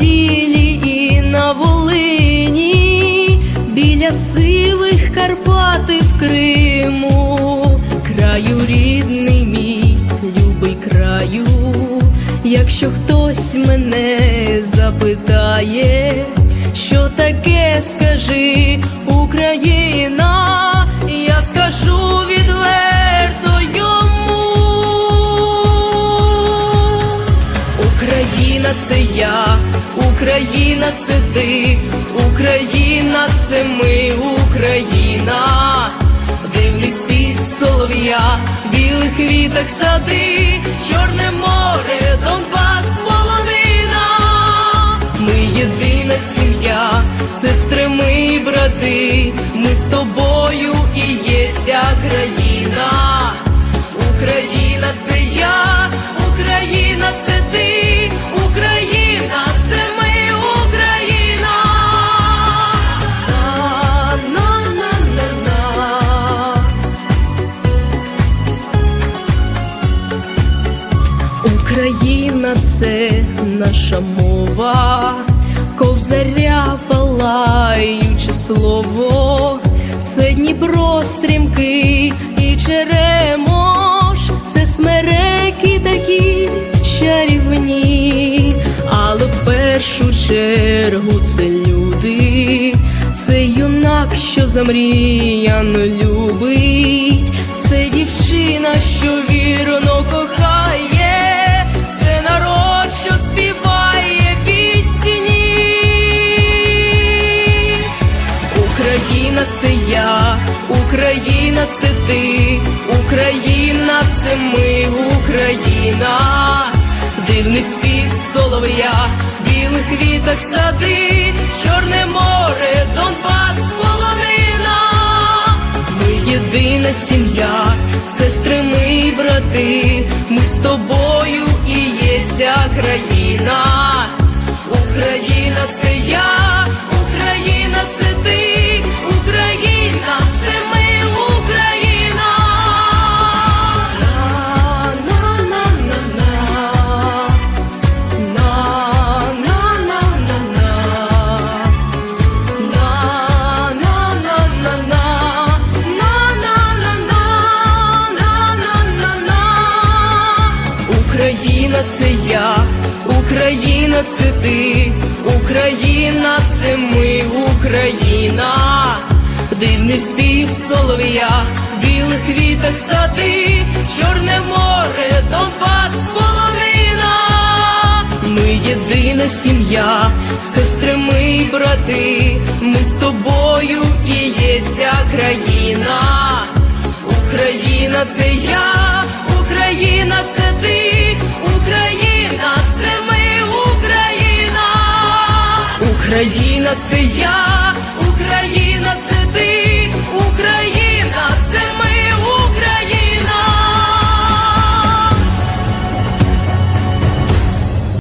Поділлі і на Волині, біля сивих Карпат і в Криму, краю рідний мій, любий краю, якщо хтось мене запитає, що таке скажи Україна, це я, Україна це ти, Україна це ми, Україна, дивний спів солов'я, білих квітах сади, Чорне море, Донбас, полонина, ми єдина сім'я, сестри ми брати, ми з тобою Україна це наша мова, ковзаря палаюче слово, це Дніпро стрімкий і черемош, це смереки такі чарівні, але в першу чергу це люди, це юнак, що замріяно любить, це дівчина, що Україна це ти, Україна це ми, Україна, дивний спів солов'я, білих квітах сади, Чорне море, Донбас, полонина. Ми єдина сім'я, сестри ми і брати, ми з тобою і є ця країна. Україна це ти, Україна це ми, Україна, дивний спів солов'я, білих квітах сади, Чорне море, Донбас, полонина. Ми єдина сім'я, сестри ми й брати, ми з тобою і є ця країна. Україна це я, Україна це ти, Україна це я,